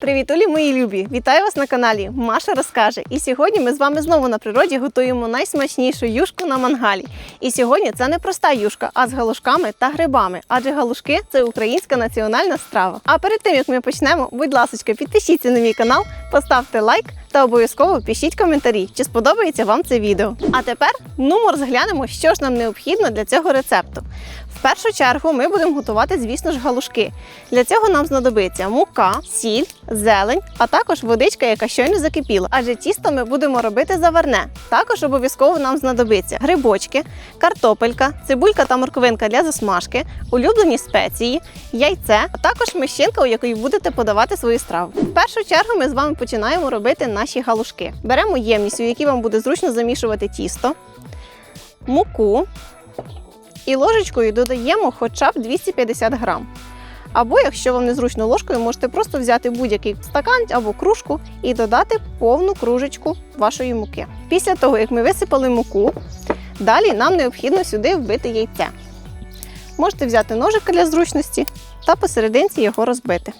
Привіт, Олі, мої любі! Вітаю вас на каналі Маша розкаже. І сьогодні ми з вами знову на природі готуємо найсмачнішу юшку на мангалі. І сьогодні це не проста юшка, а з галушками та грибами. Адже галушки це українська національна страва. А перед тим як ми почнемо, будь ласка, підпишіться на мій канал, поставте лайк та обов'язково пишіть коментарі, чи сподобається вам це відео. А тепер ну ми розглянемо, що ж нам необхідно для цього рецепту. В першу чергу ми будемо готувати, звісно ж, галушки. Для цього нам знадобиться мука, сіль, зелень, а також водичка, яка щойно закипіла. Адже тісто ми будемо робити заварне. Також обов'язково нам знадобиться грибочки, картопелька, цибулька та морковинка для засмажки, улюблені спеції, яйце, а також мищинка, у якій будете подавати свою страву. В першу чергу ми з вами починаємо робити наші галушки. Беремо ємність, у якій вам буде зручно замішувати тісто, муку і ложечкою додаємо хоча б 250 грам. Або, якщо вам незручно ложкою, можете просто взяти будь-який стакан або кружку і додати повну кружечку вашої муки. Після того, як ми висипали муку, далі нам необхідно сюди вбити яйце. Можете взяти ножик для зручності та посерединці його розбити.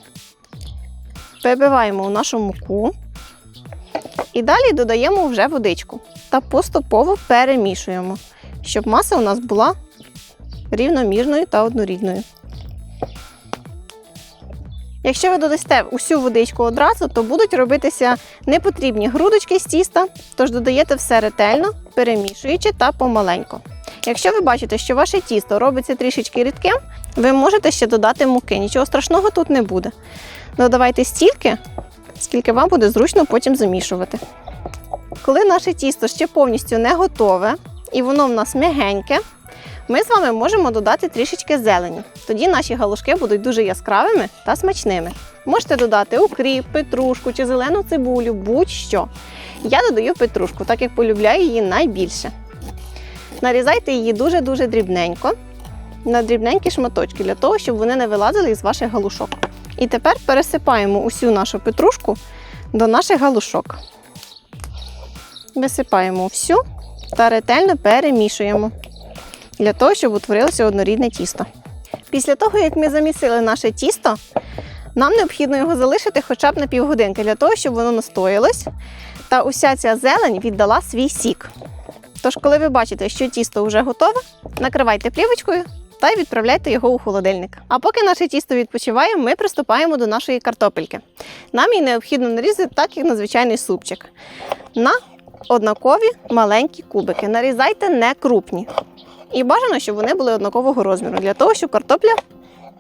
Перебиваємо у нашу муку і далі додаємо вже водичку та поступово перемішуємо, щоб маса у нас була рівномірною та однорідною. Якщо ви додасте усю водичку одразу, то будуть робитися непотрібні грудочки з тіста, тож додаєте все ретельно, перемішуючи та помаленько. Якщо ви бачите, що ваше тісто робиться трішечки рідким, ви можете ще додати муки. Нічого страшного тут не буде. Додавайте стільки, скільки вам буде зручно потім замішувати. Коли наше тісто ще повністю не готове і воно в нас м'ягеньке, ми з вами можемо додати трішечки зелені. Тоді наші галушки будуть дуже яскравими та смачними. Можете додати укріп, петрушку чи зелену цибулю, будь-що. Я додаю петрушку, так як полюбляю її найбільше. Нарізайте її дуже-дуже дрібненько, на дрібненькі шматочки, для того, щоб вони не вилазили із ваших галушок. І тепер пересипаємо усю нашу петрушку до наших галушок. Висипаємо всю та ретельно перемішуємо для того, щоб утворилося однорідне тісто. Після того, як ми замісили наше тісто, нам необхідно його залишити хоча б на півгодинки, для того, щоб воно настоялось та уся ця зелень віддала свій сік. Тож, коли ви бачите, що тісто вже готове, накривайте плівочкою та й відправляйте його у холодильник. А поки наше тісто відпочиває, ми приступаємо до нашої картопельки. Нам її необхідно нарізати так, як на звичайний супчик. На однакові маленькі кубики. Нарізайте не крупні. І бажано, щоб вони були однакового розміру, для того, щоб картопля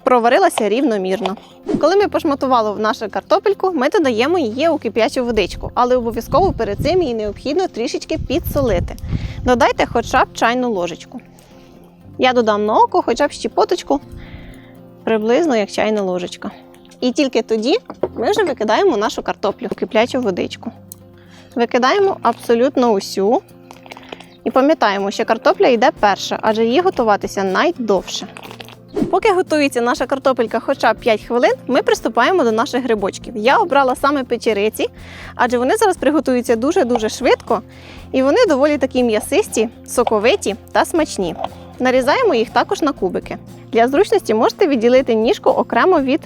проварилася рівномірно. Коли ми пошматували нашу картопельку, ми додаємо її у кип'ячу водичку, але обов'язково перед цим її необхідно трішечки підсолити. Додайте хоча б чайну ложечку. Я додам на око хоча б щепоточку, приблизно як чайна ложечка. І тільки тоді ми вже викидаємо нашу картоплю в киплячу водичку. Викидаємо абсолютно усю. І пам'ятаємо, що картопля йде перша, адже її готуватися найдовше. Поки готується наша картопелька хоча б 5 хвилин, ми приступаємо до наших грибочків. Я обрала саме печериці, адже вони зараз приготуються дуже-дуже швидко і вони доволі такі м'ясисті, соковиті та смачні. Нарізаємо їх також на кубики. Для зручності можете відділити ніжку окремо від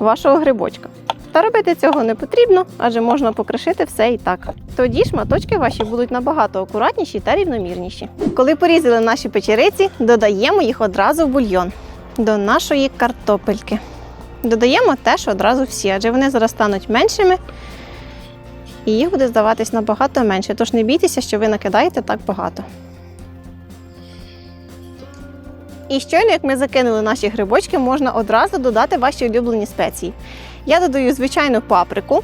вашого грибочка. Та робити цього не потрібно, адже можна покришити все і так. Тоді шматочки ваші будуть набагато акуратніші та рівномірніші. Коли порізали наші печериці, додаємо їх одразу в бульйон до нашої картопельки. Додаємо теж одразу всі, адже вони зараз стануть меншими, і їх буде здаватись набагато менше. Тож не бійтеся, що ви накидаєте так багато. І щойно, як ми закинули наші грибочки, можна одразу додати ваші улюблені спеції. Я додаю звичайну паприку.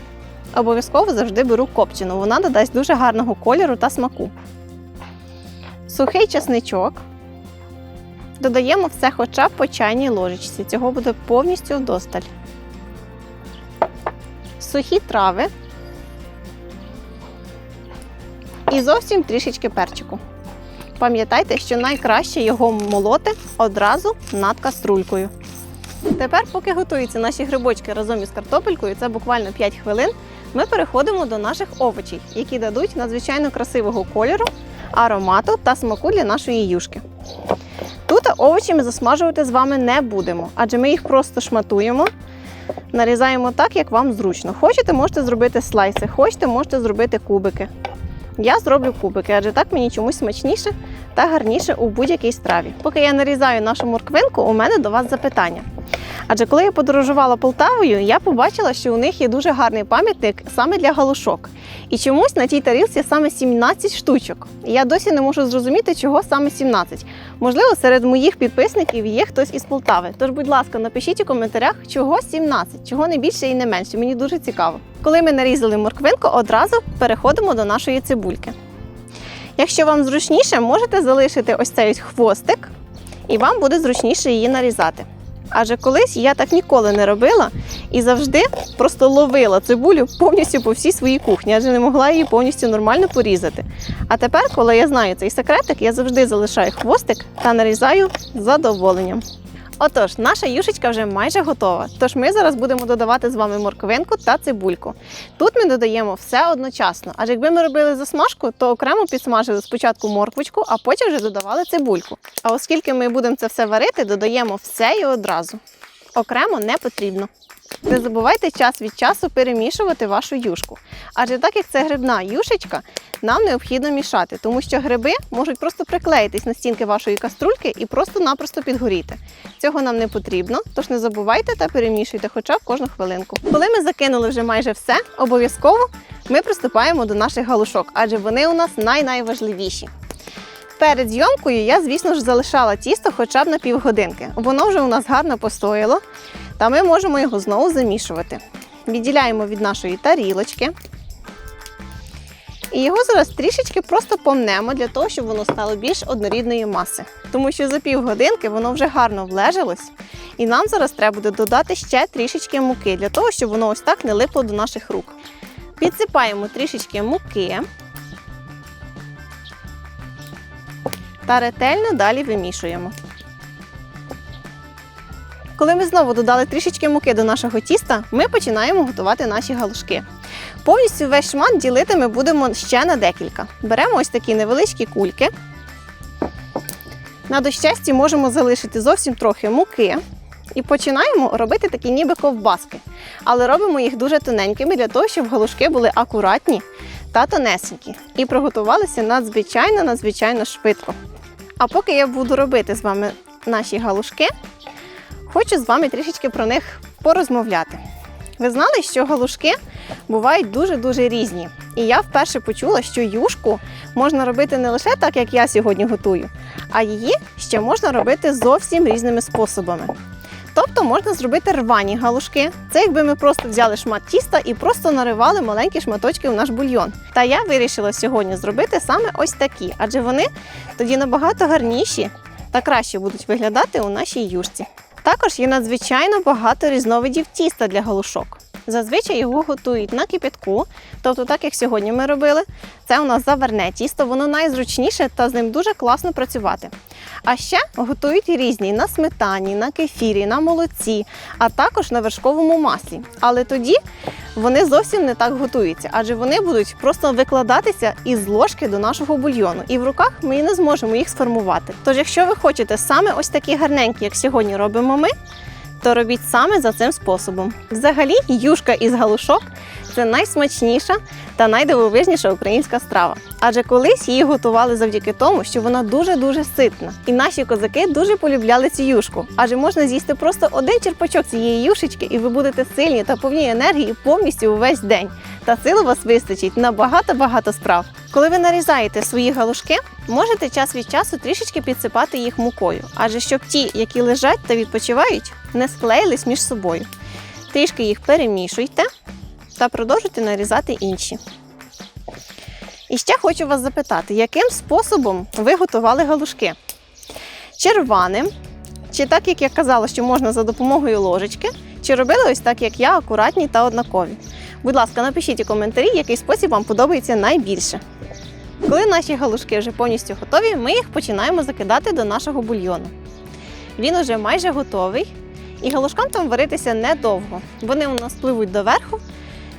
Обов'язково завжди беру копчену. Вона додасть дуже гарного кольору та смаку. Сухий чесничок. Додаємо все хоча б по чайній ложечці. Цього буде повністю вдосталь. Сухі трави. І зовсім трішечки перчику. Пам'ятайте, що найкраще його молоти одразу над каструлькою. Тепер, поки готуються наші грибочки разом із картопелькою, це буквально 5 хвилин, ми переходимо до наших овочів, які дадуть надзвичайно красивого кольору, аромату та смаку для нашої юшки. Тут овочі ми засмажувати з вами не будемо, адже ми їх просто шматуємо нарізаємо так, як вам зручно. Хочете, можете зробити слайси, хочете, можете зробити кубики. Я зроблю кубики, адже так мені чомусь смачніше та гарніше у будь-якій страві. Поки я нарізаю нашу морквинку, у мене до вас запитання. Адже коли я подорожувала Полтавою, я побачила, що у них є дуже гарний пам'ятник саме для галушок. І чомусь на тій тарілці саме 17 штучок. Я досі не можу зрозуміти, чого саме 17. Можливо, серед моїх підписників є хтось із Полтави. Тож, будь ласка, напишіть у коментарях, чого 17, чого не більше і не менше. Мені дуже цікаво. Коли ми нарізали морквинку, одразу переходимо до нашої цибульки. Якщо вам зручніше, можете залишити ось цей хвостик, і вам буде зручніше її нарізати. Адже колись я так ніколи не робила і завжди просто ловила цибулю повністю по всій своїй кухні, адже не могла її повністю нормально порізати. А тепер, коли я знаю цей секретик, я завжди залишаю хвостик та нарізаю з задоволенням. Отож, наша юшечка вже майже готова. Тож ми зараз будемо додавати з вами морквинку та цибульку. Тут ми додаємо все одночасно. Адже якби ми робили засмажку, то окремо підсмажили спочатку морквочку, а потім вже додавали цибульку. А оскільки ми будемо це все варити, додаємо все і одразу. Окремо не потрібно. Не забувайте час від часу перемішувати вашу юшку. Адже так як це грибна юшечка, нам необхідно мішати, тому що гриби можуть просто приклеїтись на стінки вашої каструльки і просто-напросто підгоріти. Цього нам не потрібно, тож не забувайте та перемішуйте хоча б кожну хвилинку. Коли ми закинули вже майже все, обов'язково ми приступаємо до наших галушок, адже вони у нас най-найважливіші. Перед зйомкою я, звісно ж, залишала тісто хоча б на півгодинки. Воно вже у нас гарно постояло, та ми можемо його знову замішувати. Відділяємо від нашої тарілочки. І його зараз трішечки просто помнемо для того, щоб воно стало більш однорідної маси. Тому що за півгодинки воно вже гарно влежилось, і нам зараз треба буде додати ще трішечки муки для того, щоб воно ось так не липло до наших рук. Підсипаємо трішечки муки та ретельно далі вимішуємо. Коли ми знову додали трішечки муки до нашого тіста, ми починаємо готувати наші галушки. Повністю весь шмат ділити ми будемо ще на декілька. Беремо ось такі невеличкі кульки. На дощасті можемо залишити зовсім трохи муки. І починаємо робити такі ніби ковбаски. Але робимо їх дуже тоненькими для того, щоб галушки були акуратні та тонесенькі. І приготувалися надзвичайно надзвичайно швидко. А поки я буду робити з вами наші галушки, хочу з вами трішечки про них порозмовляти. Ви знали, що галушки бувають дуже-дуже різні. І я вперше почула, що юшку можна робити не лише так, як я сьогодні готую, а її ще можна робити зовсім різними способами. Тобто можна зробити рвані галушки. Це якби ми просто взяли шмат тіста і просто наривали маленькі шматочки в наш бульйон. Та я вирішила сьогодні зробити саме ось такі, адже вони тоді набагато гарніші та краще будуть виглядати у нашій юшці. Також є надзвичайно багато різновидів тіста для галушок. Зазвичай його готують на кипятку, тобто так як сьогодні ми робили. Це у нас заварне тісто, воно найзручніше та з ним дуже класно працювати. А ще готують різні на сметані, на кефірі, на молоці, а також на вершковому маслі. Але тоді вони зовсім не так готуються, адже вони будуть просто викладатися із ложки до нашого бульйону, і в руках ми не зможемо їх сформувати. Тож, якщо ви хочете саме ось такі гарненькі, як сьогодні робимо ми, то робіть саме за цим способом. Взагалі, юшка із галушок це найсмачніша та найдивовижніша українська страва. Адже колись її готували завдяки тому, що вона дуже-дуже ситна. І наші козаки дуже полюбляли цю юшку. Адже можна з'їсти просто один черпачок цієї юшечки, і ви будете сильні та повні енергії повністю увесь день. Та сил у вас вистачить на багато-багато справ. Коли ви нарізаєте свої галушки, можете час від часу трішечки підсипати їх мукою, адже щоб ті, які лежать та відпочивають, не склеїлись між собою. Трішки їх перемішуйте та продовжуйте нарізати інші. І ще хочу вас запитати, яким способом ви готували галушки? Чи чи так, як я казала, що можна за допомогою ложечки, чи робили ось так, як я, акуратні та однакові? Будь ласка, напишіть у коментарі, який спосіб вам подобається найбільше. Коли наші галушки вже повністю готові, ми їх починаємо закидати до нашого бульйону. Він уже майже готовий, і галушкам там варитися недовго. Вони у нас пливуть доверху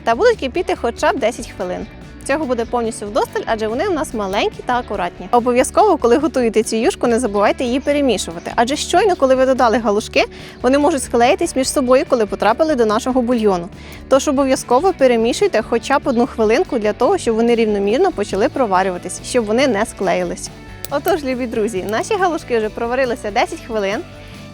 та будуть кипіти хоча б 10 хвилин. Цього буде повністю вдосталь, адже вони у нас маленькі та акуратні. Обов'язково, коли готуєте цю юшку, не забувайте її перемішувати. Адже щойно, коли ви додали галушки, вони можуть склеїтись між собою, коли потрапили до нашого бульйону. Тож обов'язково перемішуйте хоча б одну хвилинку для того, щоб вони рівномірно почали проварюватись, щоб вони не склеїлись. Отож, любі друзі, наші галушки вже проварилися 10 хвилин.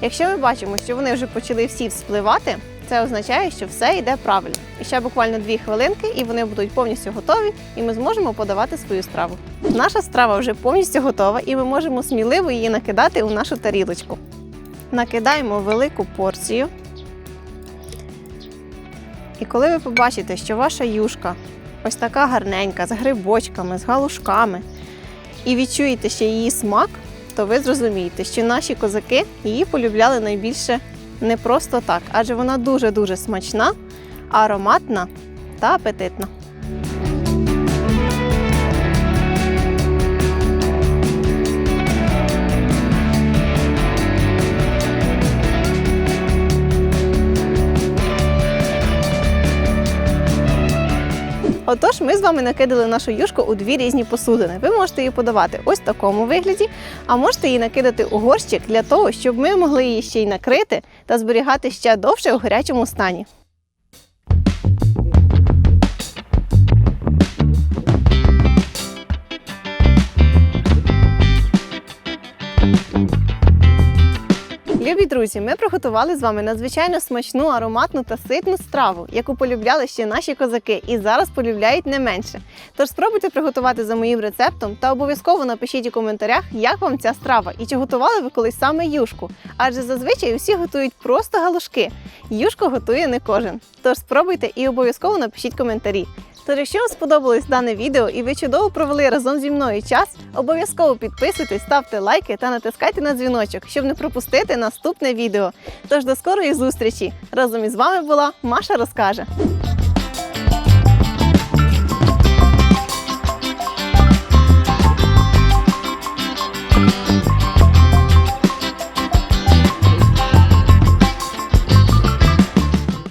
Якщо ми бачимо, що вони вже почали всі вспливати, це означає, що все йде правильно. І ще буквально 2 хвилинки, і вони будуть повністю готові, і ми зможемо подавати свою страву. Наша страва вже повністю готова, і ми можемо сміливо її накидати у нашу тарілочку. Накидаємо велику порцію. І коли ви побачите, що ваша юшка ось така гарненька, з грибочками, з галушками, і відчуєте ще її смак, то ви зрозумієте, що наші козаки її полюбляли найбільше не просто так, адже вона дуже-дуже смачна, ароматна та апетитна. Отож, ми з вами накидали нашу юшку у дві різні посудини. Ви можете її подавати ось в такому вигляді, а можете її накидати у горщик для того, щоб ми могли її ще й накрити та зберігати ще довше у гарячому стані. Любі друзі, ми приготували з вами надзвичайно смачну, ароматну та ситну страву, яку полюбляли ще наші козаки і зараз полюбляють не менше. Тож спробуйте приготувати за моїм рецептом та обов'язково напишіть у коментарях, як вам ця страва і чи готували ви колись саме юшку. Адже зазвичай усі готують просто галушки. Юшку готує не кожен. Тож спробуйте і обов'язково напишіть коментарі. Тож, якщо вам сподобалось дане відео і ви чудово провели разом зі мною час, обов'язково підписуйтесь, ставте лайки та натискайте на дзвіночок, щоб не пропустити наступне відео. Тож до скорої зустрічі! Разом із вами була Маша Розкаже.